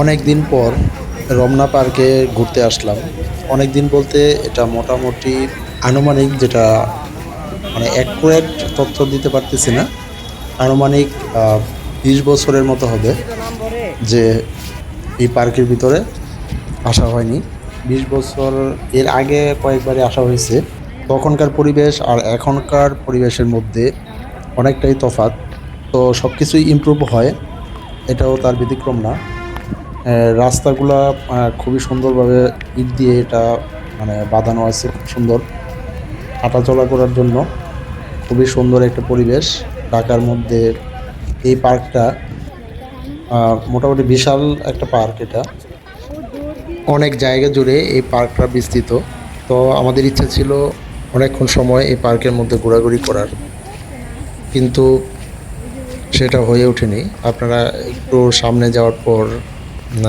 অনেক দিন পর রমনা পার্কে ঘুরতে আসলাম। অনেক দিন বলতে এটা মোটামুটি আনুমানিক যেটা মানে অ্যাকুরেট তথ্য দিতে পারতেছি না, আনুমানিক বিশ বছরের মতো হবে যে এই পার্কের ভিতরে আসা হয়নি। বিশ বছর এর আগে কয়েকবারই আসা হয়েছে। তখনকার পরিবেশ আর এখনকার পরিবেশের মধ্যে অনেকটাই তফাৎ। তো সব কিছুই ইমপ্রুভ হয়, এটাও তার ব্যতিক্রম না। রাস্তাগুলা খুবই সুন্দরভাবে ইট দিয়ে এটা মানে বাঁধানো আছে খুব সুন্দর। হাঁটাচলা করার জন্য খুবই সুন্দর একটা পরিবেশ। ঢাকার মধ্যে এই পার্কটা মোটামুটি বিশাল একটা পার্ক এটা। অনেক জায়গা জুড়ে এই পার্কটা বিস্তৃত। তো আমাদের ইচ্ছা ছিল অনেকক্ষণ সময় এই পার্কের মধ্যে ঘোরাঘুরি করার। কিন্তু সেটা হয়ে ওঠেনি। আপনারা একটু সামনে যাওয়ার পর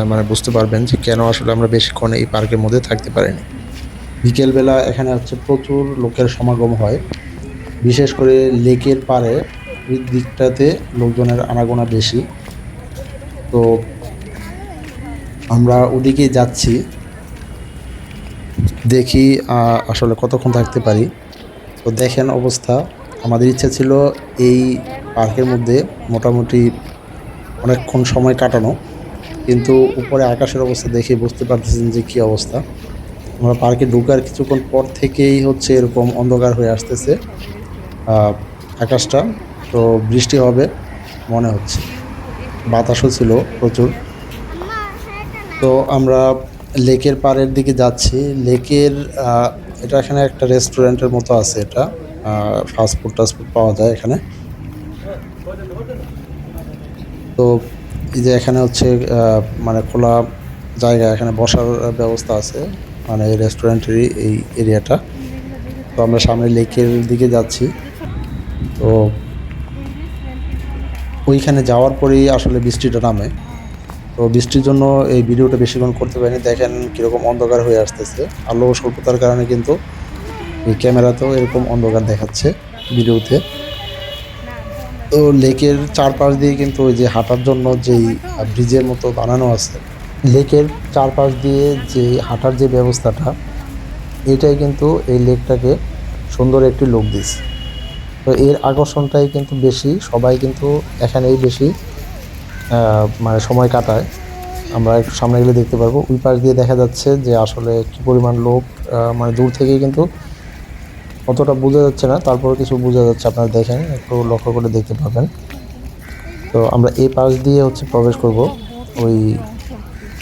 মানে বুঝতে পারবেন যে কেন আসলে আমরা বেশিক্ষণ এই পার্কের মধ্যে থাকতে পারিনি। বিকেলবেলা এখানে হচ্ছে প্রচুর লোকের সমাগম হয়। বিশেষ করে লেকের পাড়ে ওই দিকটাতে লোকজনের আনাগোনা বেশি। তো আমরা ওদিকেই যাচ্ছি। দেখি আসলে কতক্ষণ থাকতে পারি। তো দেখেন অবস্থা। আমাদের ইচ্ছা ছিল এই পার্কের মধ্যে মোটামুটি অনেকক্ষণ সময় কাটানো। কিন্তু উপরে আকাশের অবস্থা দেখে বুঝতে পারতেছেন যে কী অবস্থা। আমরা পার্কে ঢুকার কিছুক্ষণ পর থেকেই হচ্ছে এরকম অন্ধকার হয়ে আসতেছে আকাশটা। তো বৃষ্টি হবে, মনে হচ্ছে। বাতাসও ছিল প্রচুর। তো আমরা লেকের পাড়ের দিকে যাচ্ছি। লেকের এটা এখানে একটা রেস্টুরেন্টের মতো আছে এটা। ফাস্টফুড টাস্টফুড পাওয়া যায় এখানে। তো এই যে এখানে হচ্ছে মানে খোলা জায়গা, এখানে বসার ব্যবস্থা আছে মানে এই রেস্টুরেন্টেরই এই এরিয়াটা তো আমরা সামনে লেকের দিকে যাচ্ছি। তো ওইখানে যাওয়ার পরেই আসলে বৃষ্টিটা নামে। তো বৃষ্টির জন্য এই ভিডিওটা বেশিক্ষণ করতে পারিনি। দেখেন কীরকম অন্ধকার হয়ে আসতেছে। আলো স্বল্পতার কারণে কিন্তু এই ক্যামেরাতেও এরকম অন্ধকার দেখাচ্ছে ভিডিওতে। তো লেকের চারপাশ দিয়ে কিন্তু ওই যে হাঁটার জন্য যেই ব্রিজের মতো বানানো আছে, লেকের চারপাশ দিয়ে যে হাঁটার যে ব্যবস্থাটা, এটাই কিন্তু এই লেকটাকে সুন্দর একটি লোক দিচ্ছে তো এর আকর্ষণটাই কিন্তু বেশি, সবাই কিন্তু এখানেই বেশি মানে সময় কাটায়। আমরা একটু সামনে গেলে দেখতে পারব। ওই পাশ দিয়ে দেখা যাচ্ছে যে আসলে কি পরিমাণ লোক মানে দূর থেকেই কিন্তু অতটা বোঝা যাচ্ছে না তারপরে কিছু বোঝা যাচ্ছে, আপনারা দেখেন, একটু লক্ষ্য করে দেখতে পাবেন। তো আমরা এই পাশ দিয়ে হচ্ছে প্রবেশ করব, ওই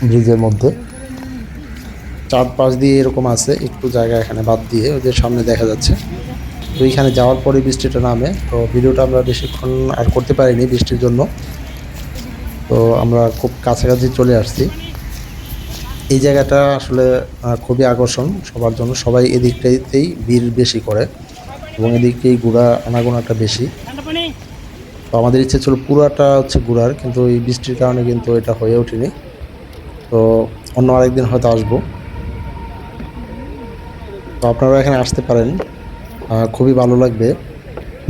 ব্রিজের মধ্যে। চার পাশ দিয়ে এরকম আছে, একটু জায়গা এখানে বাদ দিয়ে যে সামনে দেখা যাচ্ছে। তো এইখানে যাওয়ার পরে বৃষ্টিটা নামে, তো ভিডিওটা আমরা বেশিক্ষণ আর করতে পারিনি বৃষ্টির জন্য। তো আমরা খুব কাছাকাছি চলে আসছি। এই জায়গাটা আসলে খুবই আকর্ষণ সবার জন্য। সবাই এদিকটাতেই ভিড় বেশি করে এবং এদিকেই ঘোরা আনাগোনাটা বেশি। তো আমাদের ইচ্ছে ছিল পুরাটা হচ্ছে ঘোরার কিন্তু এই বৃষ্টির কারণে কিন্তু এটা হয়ে ওঠেনি। তো অন্য আরেকদিন হয়তো আসব। তো আপনারা এখানে আসতে পারেন। খুবই ভালো লাগবে।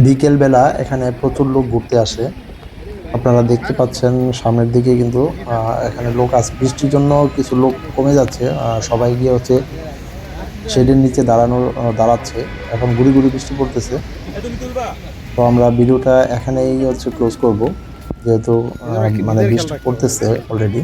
বিকেলবেলা এখানে প্রচুর লোক ঘুরতে আসে। আপনারা দেখতে পাচ্ছেন সামনের দিকে কিন্তু এখানে লোক আছে। বৃষ্টির জন্য কিছু লোক কমে যাচ্ছে সবাই গিয়ে হচ্ছে শেডের নিচে দাঁড়ানোর দাঁড়াচ্ছে। এখন গুড়ি গুড়ি বৃষ্টি পড়তেছে। তো আমরা ভিডিওটা এখানেই হচ্ছে ক্লোজ করব, যেহেতু মানে বৃষ্টি পড়তেছে অলরেডি